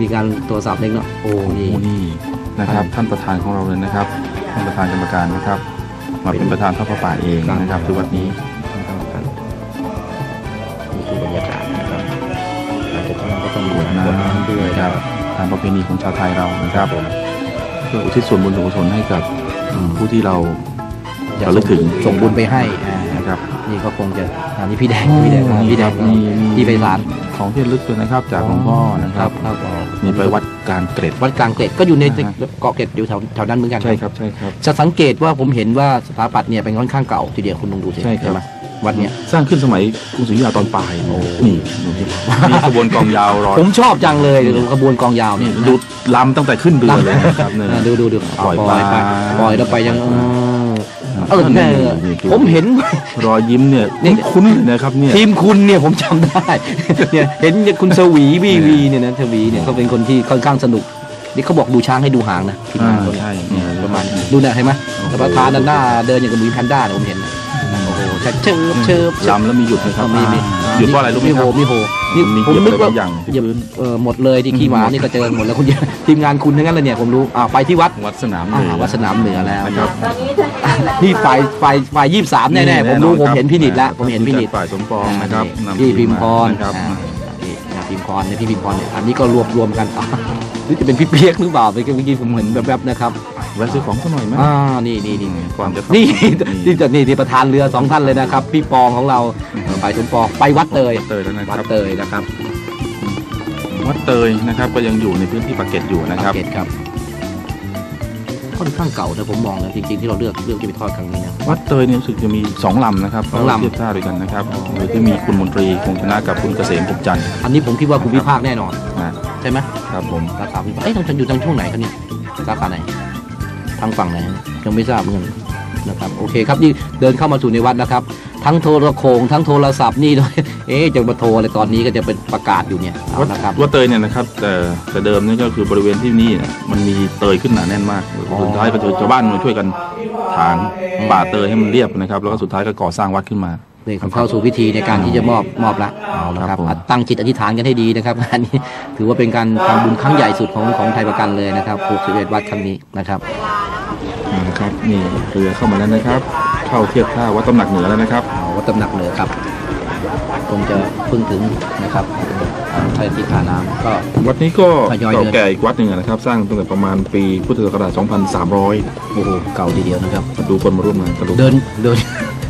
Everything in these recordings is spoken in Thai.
มีการโทรศัพท์เล็กเนาะโอ้โอ้นี่นี่นะครับ ท่านประธานของเราเลยนะครับ ท่านประธานกรรมการนะครับ มาเป็นประธานทอดพระป่าเองนะครับที่วัดนี้นี่คือบรรยากาศนะครับหลังจากนั้นก็ต้องกบรววชดน้น้ำด้วยำนะนะคครัรับบตามประเพณีของชาวไทยเรานะครับเพื่ออุทิศส่วนบุญส่วนกุศลให้กับอืมผู้ที่เราจะระลึกถึงส่งบุญไปให้อ่านะครับ นี่ก็คงจะอันนี้พี่แดงพี่แดงพี่แดงมีมีพี่ไพศาล ของที่ระลึกด้วยนะครับ จากหลวงพ่อนะครับครับอ๋อมีไปวัดกลางเกร็ดวัดกลางเกร็ดก็อยู่ในอ่าฮะเกาะเกร็ดอยู่แถวแถวนั้นเหมือนกันใช่ครับใช่ครับจะสังเกตว่าผมเห็นว่าสถาปัตย์เนี่ยเป็นค่อนข้างเก่าทีเดียวคุณลองดูสิใช่ครับไหมวัดเนี่ยสร้างขึ้นสมัยกรุงศรีอยุธยาตอนปลายโอ้นี่ดูสิมีขบวนกองยาวรอยผมชอบจังเลยดูขบวนกองยาวเนี่ยดูลำตั้งแต่ขึ้นเรือเลยนะครับเนี่ยอ่าดูดูดูปล่อยปล่อยไปมาปล่อยแล้วไปยัง เออเออนี่แน่นี่คือผมเห็น รอยยิ้มเนี่ยนี่คุ้นๆเลยนะครับเนี่ยทีมคุณเนี่ยผมจำได้เนี่ยเห็นคุณสวีวีวีเนี่ยนะสวีเนี่ยเขาเป็นคนที่ค่อนข้างสนุกนี่เขาบอกดูช้างให้ดูหางนะทีมงานเขาเนี่ยใช่เนี่ยประมาณนี้ดูนะเห็นไหมแต่ประธานด้านหน้าเดินอย่างกับหมีแพนด้าเนี่ยผมเห็นนะโอ้โหเชิบเชิบเชิบลำแล้วมีหยุดนะครับมีมีหยุดเพราะอะไรรู้ไหมมีคโหรับมีโห นี่มีผมเหยียบนึกอะไรว่าบางอย่างที่เหยียบพื้น เออหมดเลยที่ขี้หมานี่ก็เจอหมดแล้วคุณทีมงานคุณทั้งนั้นเลยเนี่ยผมรู้อ่าไปที่วัดวัดสนามอ่าเหนือวัดสนามเหนือแล้วนะครับนี่ฝ่ายฝ่ายฝ่ายยี่สามแน่ๆผมรู้ผมเห็นพี่นิดแล้วผมเห็นพี่นิด ฝ่ายสมปองนะครับนำพี่พิมพรนะครับ อ่านี่นะพิมพรเนี่ยพี่พิมพรเนี่ยอันนี้ก็รวบรวมกันอะหรือจะเป็นพี่เปียกหรือเปล่าเมื่อกี้ผมเห็นแบบๆนะครับ แวะซื้อของสักหน่อยไหมอ่านี่นี่นี่ก่อนจะนี่นี่จะนี่ที่ประธานเรือสองท่านเลยนะครับ พี่ปองของเราฝ่ายสมปองไปวัดเตยเตยแล้วนะควัดรับเตยนะครับ วัดเตยนะครับก็ยังอยู่ในพื้นที่ปากเกร็ดอยู่นะครับเกตครับค่อนข้างเก่านะผมมองนะจริงๆที่เราเลือกเลือกจะไปทอดครั้งนี้นะวัดเตยเนี่ยรู้สึกจะมีสองลำนะครับสองลำเทียบท่าด้วยกันนะครับโดยที่มีคุณมนตรีคงชนะกับคุณเกษมภูมิจันทร์อันนี้ผมคิดว่าคุณวิภาคแน่นอนนะใช่ไหมครับผมสาขาวิภาคเอ๊ะทางอยู่ทางช่วงไหนกันเนี่ยสาขาไหน ทางฝั่งไหนยังไม่ทราบเหมือนกันนะครับโอเคครับนี่เดินเข้ามาสู่ในวัดนะครับ ทั้งโทรโขงทั้งโทรศัพท์นี่ด้วยเอ๊ะจะมาโทรอะไรตอนนี้ก็จะเป็นประกาศอยู่เนี่ยเอาวัดนะครับวัดเตยเนี่ยนะครับแต่แต่เดิมนี่ก็คือบริเวณที่นี่เนี่ยมันมีเตยขึ้นหนาแน่นมากสุดท้ายก็คือชาวบ้านมาช่วยกันถางป่าเตยให้มันเรียบนะครับ แล้วก็สุดท้ายก็ก่อสร้างวัดขึ้นมานี่เข้าสู่พิธีในการที่จะมอบมอบละเอาละคครัรับบผมตั้งจิตอธิษฐานกันให้ดีนะครับงานนี้ถือว่าเป็นการทำบุญครั้งใหญ่สุดของของไทยประกันเลยนะครับผูกสิบเอ็ดวัดครั้งนี้นะครับ นะครับนี่เรือเข้ามาแล้วนะครับ เข้าเทียบท่าวัดตำหนักเหนือแล้วนะครับเอาวัดตำหนักเหนือครับคงจะเพิ่งถึงนะครับอ่าไทยติฐาน้ำก็ วัดนี้ก็ทยอยเดิน เก่าแก่อีกวัดหนึ่งนะครับ สร้างตั้งแต่ประมาณปีพุทธศักราช 2300 โอ้โหเก่าทีเดียวนะครับ มาดูคนมาร่วมงานกันดูเดินเดิน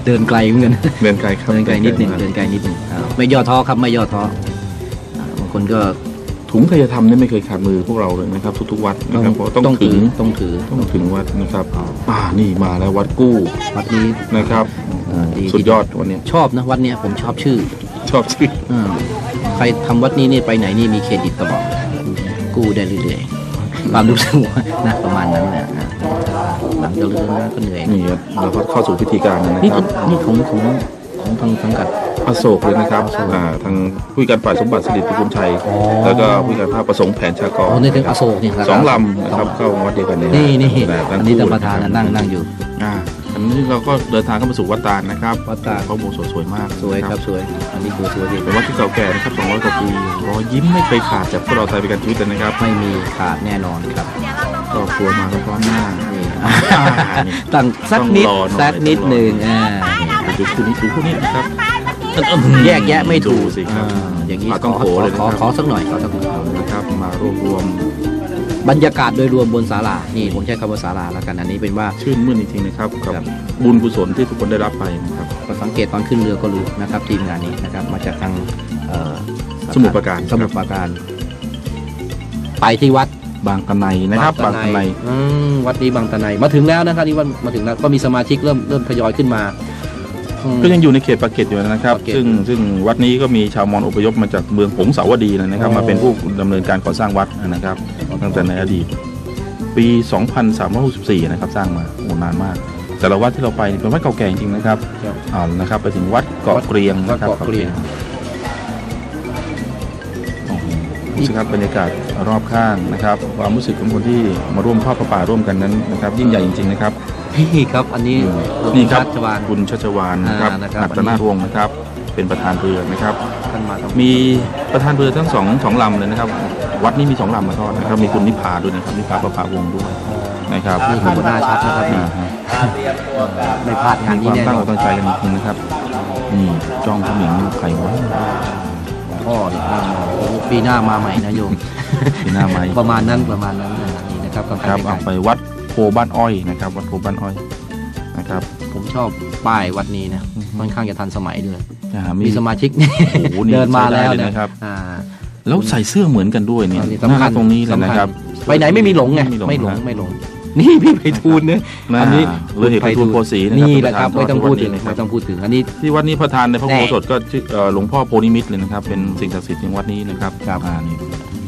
เดินไกลเหมือนกัน เดินไกลครับเดินไกลนิดหนึ่งเดินไกลนิดหนึ่งอ่าไม่ย่อท้อครับไม่ย่อท้ออ่าบางคนก็ ถุงทายธรรมนี่ไม่เคยขาดมือพวกเราเลยนะครับ ทุกๆวัดนะครับเพราะต้องต้องถึถืงอต้องถือต้องถึงวัดนะครับ อ่านี่มาแล้ววัดกู้วัดนี้นะครับเอ่อดีสุดยอดวันนี้ชอบนะวัดเนี้ยผมชอบชื่อชอบชื่ออ่าใครทำวัดนี้นี่ไปไหนนี่มีเครดิตตลอดกู้ได้เรื่อยๆความรู้สึกว่านะประมาณนั้นแหละอ่าหลังจากเรื่องนั้นก็เหนื่อย นี่ครับเราก็เข้าสู่พิธีการแล้วนะนี่ครับนี่ของของของทางสังกัด อโศกเลยนะครับอ่าทางผู้การฝ่ายสมบัติสิริพิกุลชัยอ๋อแล้วก็ผู้การภาคประสงค์แผนชากรอ๋อนี่ถึงอโศกนี่สองลำนะครับเข้าวัดเดียวกันเลยนี่นี่แต่อันนี้ท่านประธานน่ะนั่งนั่งอยู่อ่าอันนี้เราก็เดินทางเข้ามาสู่วัดตาลนะครับ วัดตาลเขาโบสถ์สวยมากสวยนะครับสวย อันนี้คือสวยดีเป็นวัดที่เก่าแก่นะครับ200กว่าปีรอยยิ้มไม่เคยขาดจากพวกเราไทยประกันชีวิตเลยนะครับ ไม่มีขาดแน่นอนครับครอบครัวมาก็พร้อมหน้านี่อ่านี่ตั้งสักนิดต้องรอหน่อยสักนิดหนึ่งอ่าดูคู่นี้ดูคู่นี้นะครับ แยกแยะไม่ถูกดูสิครับอ่าอย่างนี้มาต้องขโผเลยนะขอครับขอสักหน่อยขอสักหน่อยนะครับ มารวบรวม บรรยากาศโดยรวมบนศาลานี่ผมใช้คำว่าศาลาแล้วกันอันนี้เป็นว่าชื่นมื่นจริงๆนะครับกับครับบุญกุศลที่ทุกคนได้รับไปนะครับก็สังเกตตอนขึ้นเรือก็รู้นะครับ ทีมงานนี้นะครับ มาจากทางเอ่อสมุทรปราการสมุทรปราการไปที่วัดบางตะไนนะครับ บางตะไนอืมวัดนี้บางตะไนมาถึงแล้วนะครับนี่ว่ามาถึงแล้วก็มีสมาชิกเริ่มเริ่มทยอยขึ้นมาอืม ก็ยังอยู่ในเขตปากเกร็ดอยู่นะครับ ปากเกร็ด ซึ่งซึ่งวัดนี้ก็มีชาวมอญอพยพมาจากเมืองผงสาวดีนะครับอ๋อมาเป็นผู้ดำเนินการก่อสร้างวัดนะครับ ตั้งแต่ในอดีต ปี 2364 นะครับ สร้างมาโอ้นานมาก แต่ละวัดที่เราไปนี่เป็นวัดเก่าแก่จริงๆนะครับครับเอาละนะครับ ไปถึงวัดเกาะเกรียงวัดนะครับเกาะเกรียง โอ้โหดูสิครับบรรยากาศรอบข้างนะครับ ความรู้สึกของคนที่มาร่วมทอดพระป่าร่วมกันนั้นนะครับ ยิ่งใหญ่จริงๆนะครับ นี่ครับ อันนี้นี่ครับชวาน คุณชัชวานนะครับอ่านะครับอัตนาวงศ์นะครับ เป็นประธานเรือนะครับ ท่านมาทำมีประธานเรือทั้งสองสองลำเลยนะครับ วัดนี้มีสองลำมาทอดนะครับ มีคุณนิพาด้วยนะครับนิพาประภาวงศ์ด้วยนะครับนี่คือหัวหน้าชัดนะครับนี่อ่าฮะไม่พลาดงานมีนี้ความแน่ตั้งนออนกตั้งใจกันจริงๆนะครับนี่จ้องเขมิงนี่ใครวะ พ่อดิโอ้โหปีหน้ามาใหม่นะโยมปีหน้าไหมประมาณนั้นประมาณนั้นนะนี่นะครับกำแพครับงเอาไก่ไปวัดโพ บ้านอ้อยนะครับ วัดโพบ้านอ้อยนะครับ ผมชอบป้ายวัดนี้นะอือฮึค่อนข้างจะทันสมัยด้วยอ่ามีมีสมาชิกโอ้โหนี่เดินมาแล้วใช้ได้เลยนะนะครับ อ่าแล้วใส่เสื้อเหมือนกันด้วยเนี่ยอันนี้หน้าสำคัญตรงนี้เลยนะครับ สำญไปไหนไม่มีหลงไงไม่หลงนะไม่หลง นี่พี่ไพฑูรย์เนี่ยนะอันนี้เลยเห็นไพฑูรย์โพสีนะครับนี่แหละครับเป็ไม่นประธานต้องพูดถึงที่วัดนี้นะครับไม่ต้องพูดถึงอันนี้ ที่วัดนี้ประธานในพระแน่โบสถก็ชื่อเอ่อหลวงพ่อโพนิมิตรเลยนะครับ เป็นสิ่งศักดิ์สิทธิ์ของวัดนี้นะครับครับ อ่านี่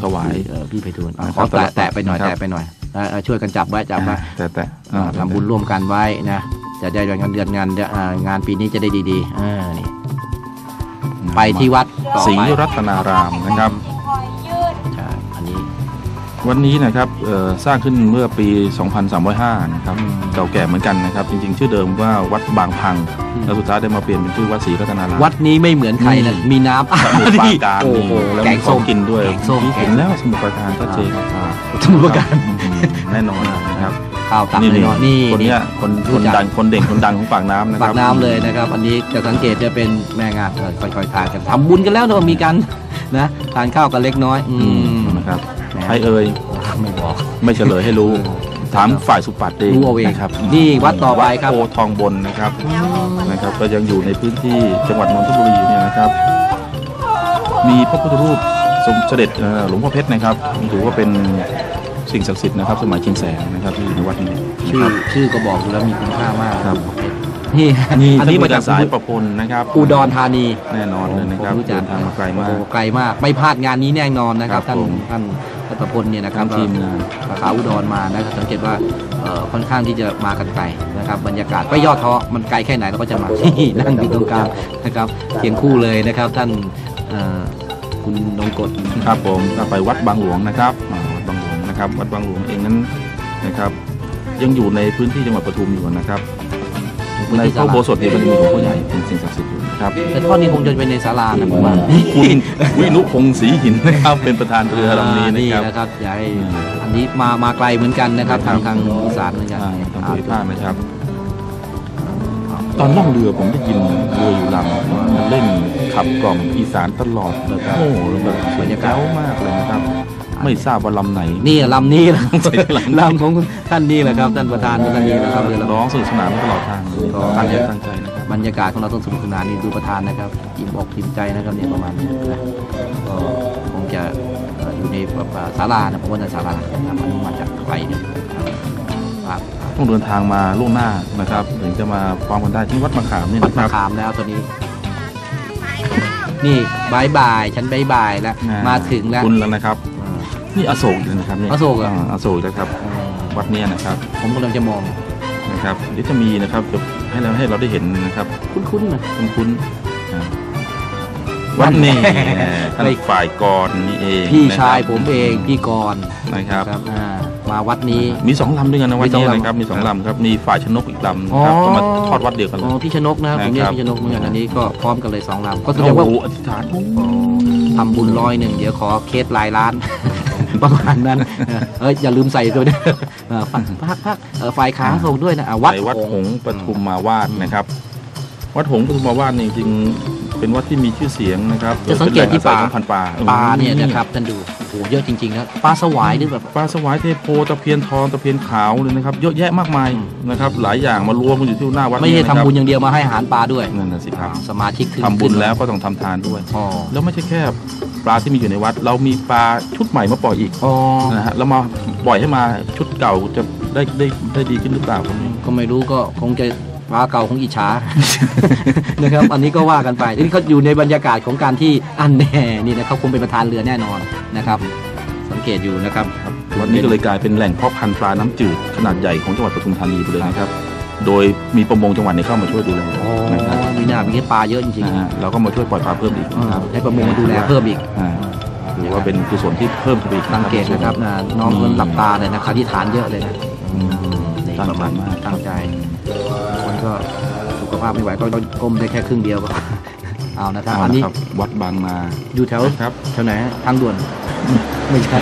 ถวาย เออพี่ไพฑูรย์อะนะขครัอบแตะแตะไปหน่อยครับ แตะไปหน่อยอ่าอ่า ช่วยกันจับไว้จับไว้แต่แต่อ่าทำบุญร่วมกันไว้นะจะได้งานเดือนงานอ่างานปีนี้จะได้ดีๆอ่านี่ไปที่วัดต่อศรีไปรัตนารามนะครับใช่อันนี้ วันนี้นะครับเอ่อสร้างขึ้นเมื่อปี 2305 นะครับอืมเก่าแก่เหมือนกันนะครับ จริง ๆ ชื่อเดิมว่าวัดบางพังอืมแล้วสุดท้ายได้มาเปลี่ยนเป็นชื่อวัดศรีรัตนารามวัดนี้ไม่เหมือนใครนะนี่มีน้ำสมุทรปราการโอ้นี่โหแล้วแกมีงขส้องมกินด้วยแกงส้มเห็นแล้วสมุทรปราการชัดเจนอ่าสมุทรปราการอืมแน่นอนนะครับข้าวตักนี่เลยเนาะนี่คนเนี้ยคนรู้คนจักดังคนเด่นคนดังของปากน้ำนะคปารับกน้ำเลยนะครับ อันนี้จะสังเกตจะเป็นแม่งานเออค่อยๆทานกันทำบุญกันแล้วเนอะมีกันนะทานข้าวกันเล็กน้อยอือืมมนะครับ แหมให้เอ่ยไม่บอกไม่เฉลยให้รู้ ถามฝ่ายสุปัตย์เองรู้เอาเองนะครับนี่วัดต่อไปครับวัดโพทองบนนะครับนะครับ ก็ยังอยู่ในพื้นที่จังหวัดนนทบุรีเนี่ยนะครับ มีพระพุทธรูปสมเสด็จเอ่อหลวงพ่อเพชรนะครับถือว่าเป็นสิ่งศักดิ์สิทธิ์นะครับ สมัยชินแสงนะครับที่อยู่ในวัดนี้ชื่อชื่อก็บอกอยู่แล้วมีคุณค่ามากครับ นี่นี่อันนี้มาจากสายประพลนะครับอุดรธานีแน่นอนเลยนะครับผมรู้จัเดิกนทางมาไกลมากโอ้ไกลมาก ไม่พลาดงานนี้แน่นอนนะครับครัท่าบนผมท่านรัตพลเนี่ยนะครับทั้งทีมงานสาขาอุดรมานะครับสังเกตว่าเอ่อค่อนข้างที่จะมากันไกลนะครับบรรยากาศไม่ย่อท้อมันไกลแค่ไหนเราก็จะมาที่นั่งอยู่ตรงกลางนะครับเคียงคู่เลยนะครับท่านเอ่อคุณนงกฎครับผมก็ไปวัดบางหลวงนะครับอ่าวัดบางหลวงนะครับ วัดบางหลวงเองนั้นนะครับ ยังอยู่ในพื้นที่จังหวัดปทุมอยู่นะครับ ในพระอุโบสถเนี่ยมันจะมีหลวงพ่อใหญ่เป็นสิ่งศักดิ์สิทธิ์อยู่นะครับ แต่ทอดนี้คงจะเป็นในศาลานะผมว่าคุณวินุพงศรีหินนะครับเป็นประธานเรือลำนี้นะครับนะครับอย่าให้อืมอันนี้มามาไกลเหมือนกันนะครับทางทางอีสานเหมือนกันอ่าทางภูมิภาคนะครับ ตอนล่องเรือผมได้ยินเรืออยู่ลำว่ามันเล่นขับกล่อมอีสานตลอดเลยครับโอ้โหแบบบรรยากาศมากเลยนะครับ ไม่ทราบว่าลำไหนนี่ลำนี้แหละใช่ลำนี้ลำของท่านนี่แหละครับท่านประธานท่านนี้นะครับเรือลำร้องสนุกสนานตลอดทางก็ตั้งใจตั้งใจนะครับบรรยากาศของเราต้องสนุกสนานนี่ดูประธานนะครับอิ่มอกอิ่มใจนะครับเนี่ยประมาณนี้นะก็คงจะเอ่ออยู่ในแบบว่าศาลานะผมว่าในศาลานะครับอันนี้มาจากไกลเนี่ยครับต้องเดินทางมาล่วงหน้านะครับถึงจะมาฟังกันได้ที่วัดมะขามนี่วัดนะคมะรับขามแล้วตัวนี้นี่บายบาย ฉันบายบายแล้วอ่มาถึงแล้วคุณแล้วนะครับอ่า นี่อโศกเลยนะครับเนี่ยอโศกเหรอาอโศกนะครับวัดเนี้นะครับผมกำลังจะมองนะครับเดี๋ยวจะมีนะครับจะให้เราให้เราได้เห็นนะครับ คุ้นๆนะ คุ้นๆอ่าวัดนี้ท่านฝ่ายกรนี่เองพี่นะครับชายผมเองพี่กรณ์นะครับ ครับอ่ามาวัดนี้ มีสองลำด้วยกันนะวัดมีสองนี้ลำนะครับ มีสองลำครับ มีฝ่ายชนกอีกลำนะครับอ๋อ ก็มาทอดวัดเดียวกันเลอ๋อย พี่ชนกนะครับผมเรียกนะครับ พี่ชนกเหมือนกันอันนี้ก็พร้อมกันเลยสองลำก็แสดโอ้งว่าโหอธิษฐานโอ้โหทำบุญร้อยหนึ่งเดี๋ยวขอเคสลายล้าน ประมาณนั้นเออเอ้ยอย่าลืมใส่ด้วยนะเออพักพักพักเออไฟค้างส่งด้วยนะอะวัดไปวัดหหงงส์ส์ปทุมมาวาดนะครับ วัดหงส์ปทุมมาวาดนี่จริงๆ เป็นวัดที่มีชื่อเสียงนะครับจะสังเกตที่ป็นแหล่ปลาอาศัยของพันธุ์ปลาปลาเนี่ยนะครับท่านดูโอ้โหเยอะจริงๆนะปลาสวายนี่แบบปลาสวายเทโพตะเพียนทองตะเพียนขาวเลยนะครับเยอะแยะมากมายนะครับหลายอย่างมารวมกันอยู่ที่หน้าวัดไม่ใช่นี้นะคทำรับบุญอย่างเดียวมาให้อาหารปลาด้วยนั่นน่ะสิครับสมาชิกขึ้นทำบุญขึ้นแล้วก็ต้องทำทานด้วยอ๋อแล้วไม่ใช่แค่ปลาที่มีอยู่ในวัด เรามีปลาชุดใหม่มาปล่อยอีกอ๋อนะฮะแล้วมาปล่อยให้มาชุดเก่าจะได้ได้ได้ดีขึ้นหรือเปล่าผมไม่ก็ไม่รู้ก็คงจะ ปลาเก่าคงอิจฉานะครับ อันนี้ก็ว่ากันไปนี่เขาอยู่ในบรรยากาศของการที่อันแน่นี่นะครับคงเป็นประธานเรือแน่นอนนะครับ สังเกตอยู่นะครับครับวัดนี้ก็เลยกลายเป็นแหล่งเพาะพันธุ์ปลาน้ำจืดขนาดใหญ่ของจังหวัดปทุมธานีไปเลยนะครับ โดยมีประมงจังหวัดเนี่ยเข้ามาช่วยดูแลอ๋อนะครับมีหน้ามีแค่ปลาเยอะจริงนะฮะเราก็มาช่วยปล่อยปลาเพิ่มอีกๆนะครับให้ประมงมาดูแลเพิ่มอีกอ่า ถือว่าเป็นกุศลที่เพิ่มขึ้นไปอีกสังเกตนะครับนะน้องเพิ่นหลับตาเลยนะครับที่ฐานเยอะเลยนะอืมนี่ตั้งประใจมาณมากตั้งใจคนก็สุขภาพไม่ไหวก็ต้องก้มได้แค่ครึ่งเดียวก็เอานะครับเอาอันละนี้ครับวัดบางนาอยู่แถวครับแถวไหนฮะทางด่วนไม่ใช่